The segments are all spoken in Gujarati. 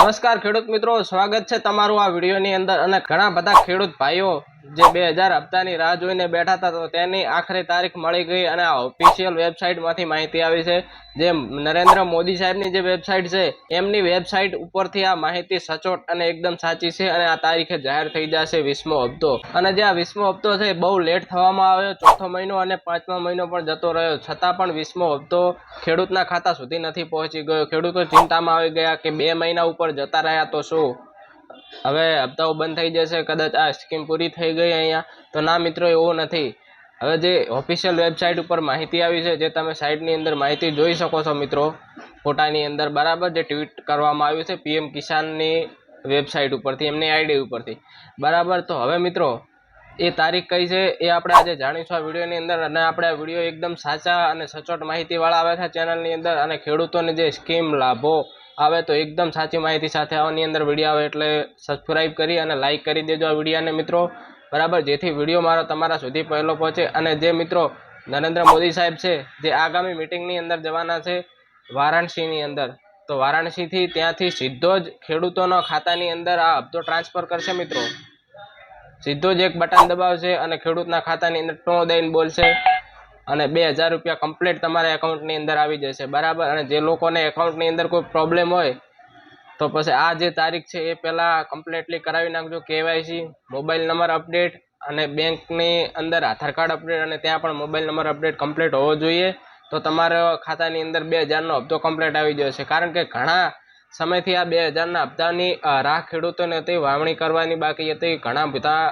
નમસ્કાર ખેડૂત મિત્રો સ્વાગત છે તમારું આ વિડીયોની અંદર અને ઘણા બધા ખેડૂત ભાઈઓ જે બે હજાર હપ્તાની રાહ જોઈને બેઠા હતા, તો તેની આખરી તારીખ મળી ગઈ અને આ ઓફિશિયલ વેબસાઇટમાંથી માહિતી આવી છે. જે નરેન્દ્ર મોદી સાહેબની જે વેબસાઇટ છે, એમની વેબસાઇટ ઉપરથી આ માહિતી સચોટ અને એકદમ સાચી છે અને આ તારીખે જાહેર થઈ જશે વીસમો હપ્તો. અને જે આ વીસમો હપ્તો છે બહુ લેટ થવામાં આવ્યો, ચોથો મહિનો અને પાંચમો મહિનો પણ જતો રહ્યો. છતાં પણ વીસમો હપ્તો ખેડૂતના ખાતા સુધી નથી પહોંચી ગયો. ખેડૂતો ચિંતામાં આવી ગયા કે બે મહિના ઉપર જતા રહ્યા તો શું? હવે હપ્તાઓ બંધ થઈ જશે, કદાચ આ સ્કીમ પૂરી થઈ ગઈ અહીંયા, તો ના મિત્રો, એવું નથી. હવે જે ઓફિશિયલ વેબસાઇટ ઉપર માહિતી આવી છે, જે તમે સાઇટની અંદર માહિતી જોઈ શકો છો મિત્રો, ફોટાની અંદર બરાબર જે ટ્વીટ કરવામાં આવ્યું છે પીએમ કિસાનની વેબસાઇટ ઉપરથી, એમની આઈડી ઉપરથી. બરાબર, તો હવે મિત્રો, એ તારીખ કઈ છે, એ આપણે આજે જાણીશું આ વિડીયોની અંદર, અને આપણે આ વીડિયો એકદમ સાચા અને સચોટ માહિતીવાળા આવે છે ચેનલની અંદર, અને ખેડૂતોની જે સ્કીમ લાભો આવે તો એકદમ સાચી માહિતી સાથે આવવાની અંદર વીડિયો આવે એટલે સબસ્ક્રાઈબ કરી અને લાઈક કરી દેજો આ વિડીયોને મિત્રો. બરાબર? જેથી વીડિયો મારો તમારા સુધી પહેલો પહોંચે. અને જે મિત્રો નરેન્દ્ર મોદી સાહેબ છે, જે આગામી મિટિંગની અંદર જવાના છે વારાણસીની અંદર, તો વારાણસીથી ત્યાંથી સીધો જ ખેડૂતોના ખાતાની અંદર આ હપ્તો ટ્રાન્સફર કરશે મિત્રો. સીધો જ એક બટન દબાવશે અને ખેડૂતના ખાતાની અંદર ટો દઈને બોલશે. અને બે હજાર રૂપિયા કમ્પ્લીટ તમારા એકાઉન્ટની અંદર આવી જશે. બરાબર? અને જે લોકોને એકાઉન્ટની અંદર કોઈ પ્રોબ્લેમ હોય, તો પછી આ જે તારીખ છે એ પહેલાં કમ્પ્લીટલી કરાવી નાખજો કેવાયસી મોબાઈલ નંબર અપડેટ અને બેંકની અંદર આધાર કાર્ડ અપડેટ અને ત્યાં પણ મોબાઈલ નંબર અપડેટ કમ્પ્લીટ હોવો જોઈએ. તો તમારા ખાતાની અંદર બે હજારનો હપ્તો કમ્પ્લીટ આવી જશે. કારણ કે ઘણા સમયથી આ બે હજારના હપ્તાની રાહ ખેડૂતોને હતી વાવણી કરવાની બાકી હતી ઘણા બધા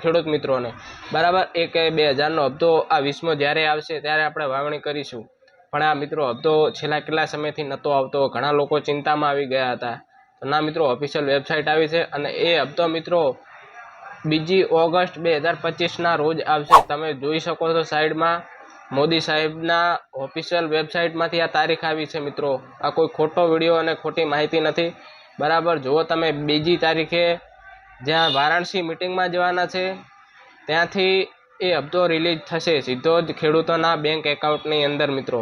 ખેડૂત મિત્રોને. બરાબર? એક બે હજારનો હપ્તો આ વીસમો જ્યારે આવશે ત્યારે આપણે વાવણી કરીશું. પણ આ મિત્રો હપ્તો છેલ્લા કેટલા સમયથી નહોતો આવતો ઘણા લોકો ચિંતામાં આવી ગયા હતા. તો ના મિત્રો ઓફિશિયલ વેબસાઇટ આવી છે અને એ હપ્તો મિત્રો બીજી ઓગસ્ટ બે હજાર પચીસના રોજ આવશે. તમે જોઈ શકો છો સાઈડમાં. મોદી સાહેબના ઓફિશિયલ વેબસાઇટમાંથી આ તારીખ આવી છે મિત્રો. આ કોઈ ખોટો વીડિયો અને ખોટી માહિતી નથી. બરાબર, જુઓ તમે બીજી તારીખે જ્યાં વારાણસી મિટિંગમાં જવાના છે, ત્યાંથી એ હપ્તો રિલીઝ થશે સીધો જ ખેડૂતોના બેંક એકાઉન્ટની અંદર મિત્રો.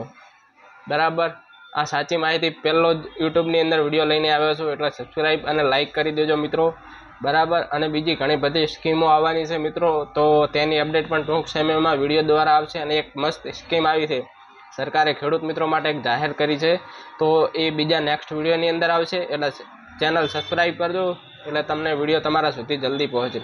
બરાબર, આ સાચી માહિતી પહેલો જ યુટ્યુબની અંદર વીડિયો લઈને આવ્યો છું. એટલે સબસ્ક્રાઈબ અને લાઈક કરી દેજો મિત્રો. બરાબર. અને બીજી ઘણી બધી સ્કીમો આવવાની છે મિત્રો. તો તેની અપડેટ પણ ટૂંક સમયમાં વીડિયો દ્વારા આવશે અને એક મસ્ત સ્કીમ આવી છે. સરકારે ખેડૂત મિત્રો માટે એક જાહેર કરી છે. તો એ બીજા નેક્સ્ટ વિડીયોની અંદર આવશે. એટલે ચેનલ સબસ્ક્રાઈબ કરજો. એટલે તમને વીડિયો તમારા સુધી જલ્દી પહોંચે.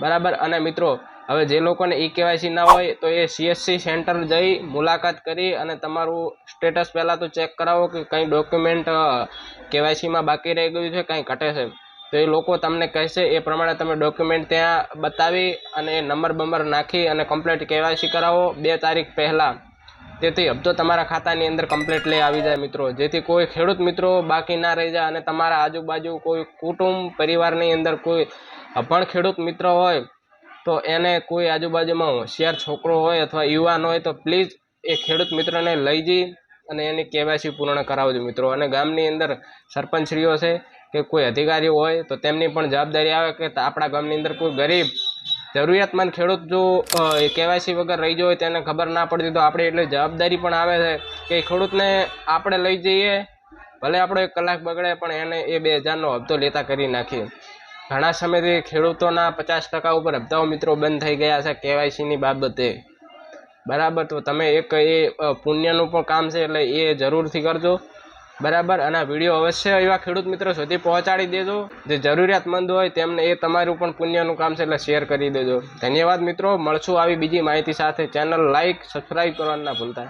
બરાબર. અને મિત્રો, હવે જે લોકોને ઈ કેવાયસી ના હોય, તો એ સીએસસી સેન્ટર જઈ મુલાકાત કરી અને તમારું સ્ટેટસ પહેલાં તો ચેક કરાવો કે કંઈ ડોક્યુમેન્ટ કેવાયસીમાં બાકી રહી ગયું છે, કંઈ ઘટે છે. તો એ લોકો તમને કહેશે, એ પ્રમાણે તમે ડોક્યુમેન્ટ ત્યાં બતાવી અને એ નંબર બંબર નાખી અને કમ્પ્લેટ કેવાયસી કરાવો બે તારીખ પહેલાં. તેથી હપ્તો તમારા ખાતાની અંદર કમ્પ્લેટ લઈ આવી જાય મિત્રો. જેથી કોઈ ખેડૂત મિત્રો બાકી ના રહી જાય અને તમારા આજુબાજુ કોઈ કુટુંબ પરિવારની અંદર કોઈ અભણ ખેડૂત મિત્ર હોય, તો એને કોઈ આજુબાજુમાં હોશિયાર છોકરો હોય અથવા યુવાન હોય, તો પ્લીઝ એ ખેડૂત મિત્રને લઈ જઈ અને એની કેવાયસી પૂર્ણ કરાવજો મિત્રો. અને ગામની અંદર સરપંચશ્રીઓ છે કે કોઈ અધિકારી હોય તો તેમની પણ જવાબદારી આવે કે આપણા ગામની અંદર કોઈ ગરીબ, જરૂરિયાતમંદ ખેડૂત જો કેવાયસી વગર રહી જાય તેને ખબર ના પડતી તો આપણે એટલે જવાબદારી પણ આવે છે કે ખેડૂતને આપણે લઈ જઈએ, ભલે આપણો એક કલાક બગડે પણ એને એ બે હજારનો હપ્તો લેતા કરી નાખીએ. ઘણા સમયથી ખેડૂતોના પચાસ ટકા ઉપર હપ્તાઓ મિત્રો બંધ થઈ ગયા છે કેવાયસીની બાબતે. બરાબર, તો તમે એક એ પુણ્યનું પણ કામ છે એટલે એ જરૂરથી કરજો. બરાબર. અને વીડિયો અવશ્ય એવા ખેડૂત મિત્રો સુધી પહોંચાડી દેજો. જે જરૂરિયાતમંદ હોય તેમને એ તમારું પણ પુણ્યનું કામ છે એટલે શેર કરી દેજો. ધન્યવાદ મિત્રો. મળશું આવી બીજી માહિતી સાથે. ચેનલ લાઇક સબસ્ક્રાઈબ કરવાનું ના ભૂલતા.